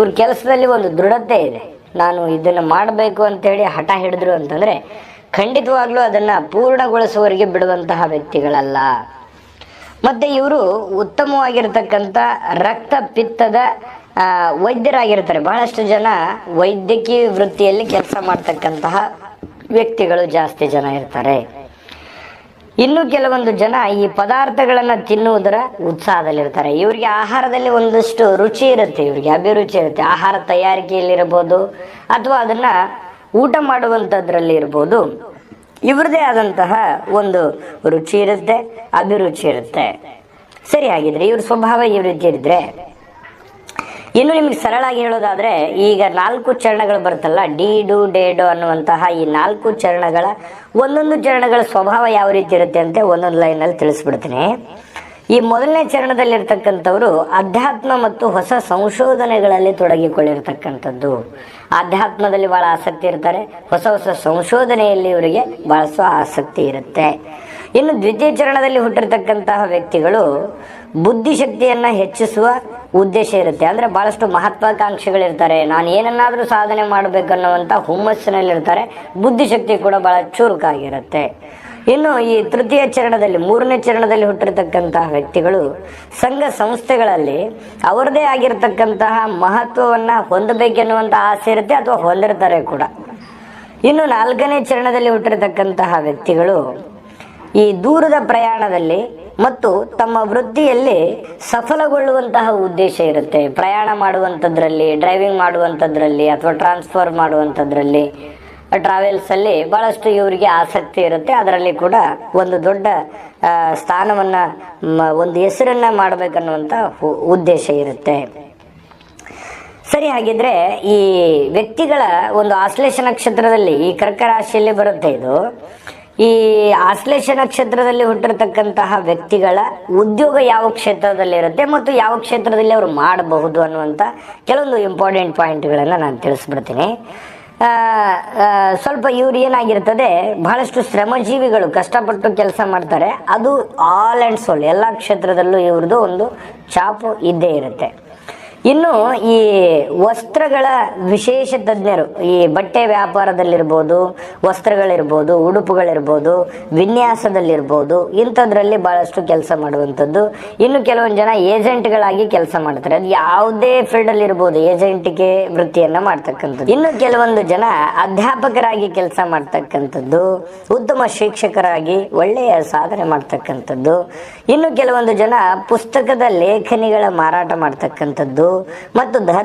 ಇವ್ರ ಕೆಲಸದಲ್ಲಿ ಒಂದು ದೃಢತೆ ಇದೆ. ನಾನು ಇದನ್ನು ಮಾಡಬೇಕು ಅಂತೇಳಿ ಹಠ ಹಿಡಿದ್ರು ಅಂತಂದ್ರೆ ಖಂಡಿತವಾಗ್ಲೂ ಅದನ್ನ ಪೂರ್ಣಗೊಳಿಸುವವರಿಗೆ ಬಿಡುವಂತಹ ವ್ಯಕ್ತಿಗಳಲ್ಲ. ಮತ್ತೆ ಇವರು ಉತ್ತಮವಾಗಿರ್ತಕ್ಕಂಥ ರಕ್ತ ಪಿತ್ತದ ವೈದ್ಯರಾಗಿರ್ತಾರೆ. ಬಹಳಷ್ಟು ಜನ ವೈದ್ಯಕೀಯ ವೃತ್ತಿಯಲ್ಲಿ ಕೆಲಸ ಮಾಡ್ತಕ್ಕಂತಹ ವ್ಯಕ್ತಿಗಳು ಜಾಸ್ತಿ ಜನ ಇರ್ತಾರೆ. ಇನ್ನು ಕೆಲವೊಂದು ಜನ ಈ ಪದಾರ್ಥಗಳನ್ನ ತಿನ್ನುವುದರ ಉತ್ಸಾಹದಲ್ಲಿರ್ತಾರೆ. ಇವರಿಗೆ ಆಹಾರದಲ್ಲಿ ಒಂದಷ್ಟು ರುಚಿ ಇರುತ್ತೆ, ಇವರಿಗೆ ಅಭಿರುಚಿ ಇರುತ್ತೆ. ಆಹಾರ ತಯಾರಿಕೆಯಲ್ಲಿರ್ಬೋದು ಅಥವಾ ಅದನ್ನ ಊಟ ಮಾಡುವಂಥದ್ರಲ್ಲಿ ಇರ್ಬೋದು. ಇವ್ರದೇ ಆದಂತಹ ಒಂದು ರುಚಿ ಇರುತ್ತೆ, ಅಭಿರುಚಿ ಇರುತ್ತೆ. ಸರಿ, ಹಾಗಿದ್ರೆ ಇವ್ರ ಸ್ವಭಾವ ಈ ರೀತಿ ಇನ್ನು ನಿಮ್ಗೆ ಸರಳಾಗಿ ಹೇಳೋದಾದ್ರೆ, ಈಗ ನಾಲ್ಕು ಚರಣಗಳು ಬರುತ್ತಲ್ಲ, ಡಿ, ಡು, ಡೇ ಅನ್ನುವಂತಹ ಈ ನಾಲ್ಕು ಚರಣಗಳ, ಒಂದೊಂದು ಚರಣಗಳ ಸ್ವಭಾವ ಯಾವ ರೀತಿ ಇರುತ್ತೆ ಅಂತ ಒಂದೊಂದು ಲೈನಲ್ಲಿ ತಿಳಿಸ್ಬಿಡ್ತೀನಿ. ಈ ಮೊದಲನೇ ಚರಣದಲ್ಲಿರ್ತಕ್ಕಂಥವ್ರು ಅಧ್ಯಾತ್ಮ ಮತ್ತು ಹೊಸ ಸಂಶೋಧನೆಗಳಲ್ಲಿ ತೊಡಗಿಕೊಳ್ಳಿರ್ತಕ್ಕಂಥದ್ದು. ಅಧ್ಯಾತ್ಮದಲ್ಲಿ ಬಹಳ ಆಸಕ್ತಿ ಇರ್ತಾರೆ, ಹೊಸ ಹೊಸ ಸಂಶೋಧನೆಯಲ್ಲಿ ಇವರಿಗೆ ಬಹಳ ಆಸಕ್ತಿ ಇರುತ್ತೆ. ಇನ್ನು ದ್ವಿತೀಯ ಚರಣದಲ್ಲಿ ಹುಟ್ಟಿರ್ತಕ್ಕಂತಹ ವ್ಯಕ್ತಿಗಳು ಬುದ್ಧಿಶಕ್ತಿಯನ್ನು ಹೆಚ್ಚಿಸುವ ಉದ್ದೇಶ ಇರುತ್ತೆ. ಅಂದರೆ ಭಾಳಷ್ಟು ಮಹತ್ವಾಕಾಂಕ್ಷೆಗಳಿರ್ತಾರೆ. ನಾನು ಏನನ್ನಾದರೂ ಸಾಧನೆ ಮಾಡಬೇಕನ್ನುವಂಥ ಹುಮ್ಮಸ್ಸಿನಲ್ಲಿರ್ತಾರೆ. ಬುದ್ಧಿಶಕ್ತಿ ಕೂಡ ಭಾಳ ಚುರುಕಾಗಿರುತ್ತೆ. ಇನ್ನು ಈ ತೃತೀಯ ಚರಣದಲ್ಲಿ, ಮೂರನೇ ಚರಣದಲ್ಲಿ ಹುಟ್ಟಿರ್ತಕ್ಕಂತಹ ವ್ಯಕ್ತಿಗಳು ಸಂಘ ಸಂಸ್ಥೆಗಳಲ್ಲಿ ಅವರದೇ ಆಗಿರತಕ್ಕಂತಹ ಮಹತ್ವವನ್ನು ಹೊಂದಬೇಕೆನ್ನುವಂಥ ಆಸೆ ಇರುತ್ತೆ, ಅಥವಾ ಹೊಂದಿರ್ತಾರೆ ಕೂಡ. ಇನ್ನು ನಾಲ್ಕನೇ ಚರಣದಲ್ಲಿ ಹುಟ್ಟಿರತಕ್ಕಂತಹ ವ್ಯಕ್ತಿಗಳು ಈ ದೂರದ ಪ್ರಯಾಣದಲ್ಲಿ ಮತ್ತು ತಮ್ಮ ವೃತ್ತಿಯಲ್ಲಿ ಸಫಲಗೊಳ್ಳುವಂತಹ ಉದ್ದೇಶ ಇರುತ್ತೆ. ಪ್ರಯಾಣ ಮಾಡುವಂಥದ್ರಲ್ಲಿ ಡ್ರೈವಿಂಗ್ ಮಾಡುವಂಥದ್ರಲ್ಲಿ ಅಥವಾ ಟ್ರಾನ್ಸ್ಫರ್ ಮಾಡುವಂಥದ್ರಲ್ಲಿ ಟ್ರಾವೆಲ್ಸ್ ಅಲ್ಲಿ ಬಹಳಷ್ಟು ಇವರಿಗೆ ಆಸಕ್ತಿ ಇರುತ್ತೆ. ಅದರಲ್ಲಿ ಕೂಡ ಒಂದು ದೊಡ್ಡ ಸ್ಥಾನವನ್ನು ಒಂದು ಹೆಸರನ್ನ ಮಾಡಬೇಕನ್ನುವಂತ ಹು- ಉದ್ದೇಶ ಇರುತ್ತೆ. ಸರಿ, ಹಾಗಿದ್ರೆ ಈ ವ್ಯಕ್ತಿಗಳ ಒಂದು ಆಶ್ಲೇಷ ನಕ್ಷತ್ರದಲ್ಲಿ ಈ ಕರ್ಕ ರಾಶಿಯಲ್ಲಿ ಬರುತ್ತೆ ಇದು. ಈ ಆಶ್ಲೇಷ ನಕ್ಷತ್ರದಲ್ಲಿ ಹುಟ್ಟಿರ್ತಕ್ಕಂತಹ ವ್ಯಕ್ತಿಗಳ ಉದ್ಯೋಗ ಯಾವ ಕ್ಷೇತ್ರದಲ್ಲಿ ಇರುತ್ತೆ ಮತ್ತು ಯಾವ ಕ್ಷೇತ್ರದಲ್ಲಿ ಅವರು ಮಾಡಬಹುದು ಅನ್ನುವಂಥ ಕೆಲವೊಂದು ಇಂಪಾರ್ಟೆಂಟ್ ಪಾಯಿಂಟ್ಗಳನ್ನು ನಾನು ತಿಳಿಸ್ಬಿಡ್ತೀನಿ. ಸ್ವಲ್ಪ ಇವ್ರು ಏನಾಗಿರ್ತದೆ, ಬಹಳಷ್ಟು ಶ್ರಮಜೀವಿಗಳು ಕಷ್ಟಪಟ್ಟು ಕೆಲಸ ಮಾಡ್ತಾರೆ, ಅದು ಆಲ್ ಆ್ಯಂಡ್ ಸೋಲ್ ಎಲ್ಲ ಕ್ಷೇತ್ರದಲ್ಲೂ ಇವ್ರದ್ದು ಒಂದು ಚಾಪು ಇದ್ದೇ ಇರುತ್ತೆ. ಇನ್ನು ಈ ವಸ್ತ್ರಗಳ ವಿಶೇಷ ತಜ್ಞರು, ಈ ಬಟ್ಟೆ ವ್ಯಾಪಾರದಲ್ಲಿರ್ಬೋದು, ವಸ್ತ್ರಗಳಿರ್ಬೋದು, ಉಡುಪುಗಳಿರ್ಬೋದು, ವಿನ್ಯಾಸದಲ್ಲಿರ್ಬೋದು, ಇಂಥದ್ರಲ್ಲಿ ಬಹಳಷ್ಟು ಕೆಲಸ ಮಾಡುವಂಥದ್ದು. ಇನ್ನು ಕೆಲವೊಂದು ಜನ ಏಜೆಂಟ್ಗಳಾಗಿ ಕೆಲಸ ಮಾಡ್ತಾರೆ. ಅದು ಯಾವುದೇ ಫೀಲ್ಡಲ್ಲಿ ಇರ್ಬೋದು ಏಜೆಂಟಿಗೆ ವೃತ್ತಿಯನ್ನು ಮಾಡ್ತಕ್ಕಂಥದ್ದು. ಇನ್ನು ಕೆಲವೊಂದು ಜನ ಅಧ್ಯಾಪಕರಾಗಿ ಕೆಲಸ ಮಾಡ್ತಕ್ಕಂಥದ್ದು, ಉತ್ತಮ ಶಿಕ್ಷಕರಾಗಿ ಒಳ್ಳೆಯ ಸಾಧನೆ ಮಾಡ್ತಕ್ಕಂಥದ್ದು. ಇನ್ನು ಕೆಲವೊಂದು ಜನ ಪುಸ್ತಕದ ಲೇಖನಿಗಳ ಮಾರಾಟ ಮಾಡ್ತಕ್ಕಂಥದ್ದು. ಮತ್ತು ಧರ್ಮ